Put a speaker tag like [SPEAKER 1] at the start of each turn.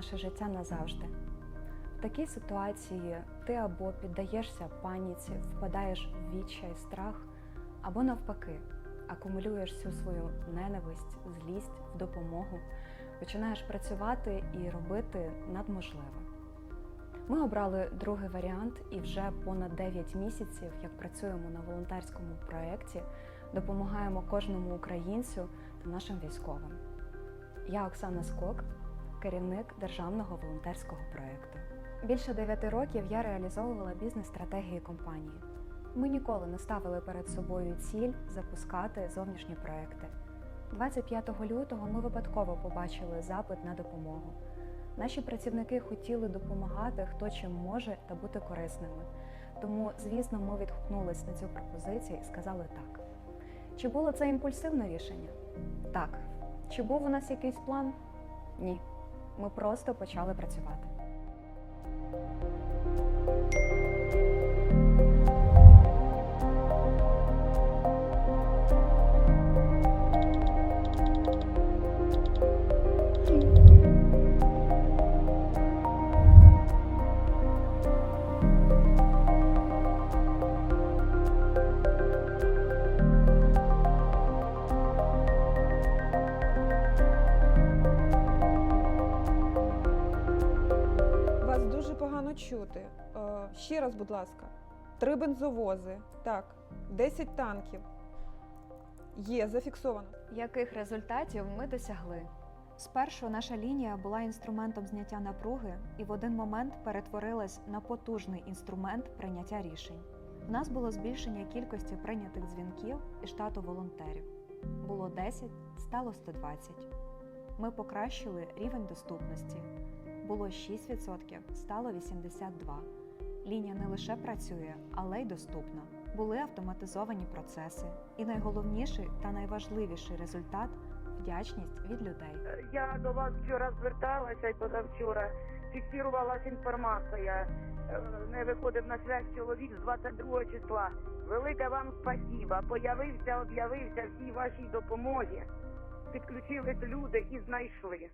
[SPEAKER 1] наше життя назавжди. В такій ситуації ти або піддаєшся паніці, впадаєш в відчай, страх, або навпаки, акумулюєш всю свою ненависть, злість в допомогу, починаєш працювати і робити надможливе. Ми обрали другий варіант і вже понад 9 місяців, як працюємо на волонтерському проєкті, допомагаємо кожному українцю та нашим військовим. Я Оксана Скок, керівник державного волонтерського проєкту. Більше 9 років я реалізовувала бізнес-стратегії компанії. Ми ніколи не ставили перед собою ціль запускати зовнішні проекти. 25 лютого ми випадково побачили запит на допомогу. Наші працівники хотіли допомагати, хто чим може та бути корисними. Тому, звісно, ми відгукнулись на цю пропозицію і сказали так. Чи було це імпульсивне рішення? Так. Чи був у нас якийсь план? Ні. Ми просто почали працювати.
[SPEAKER 2] Дуже чути. Е, ще раз, будь ласка, три бензовози, так, 10 танків. Є, зафіксовано.
[SPEAKER 1] Яких результатів ми досягли?
[SPEAKER 3] Спершу наша лінія була інструментом зняття напруги і в один момент перетворилась на потужний інструмент прийняття рішень. У нас було збільшення кількості прийнятих дзвінків і штату волонтерів. Було 10, стало 120. Ми покращили рівень доступності. Було 6%, стало 82. Лінія не лише працює, але й доступна. Були автоматизовані процеси. І найголовніший та найважливіший результат вдячність від людей.
[SPEAKER 4] Я до вас вчора зверталася і позавчора. Фіксувалася інформація. Е, Не виходив на связь чоловік з 22 числа. Велике вам спасіба. Появився, об'явився всій вашій допомозі. Підключились люди і знайшли.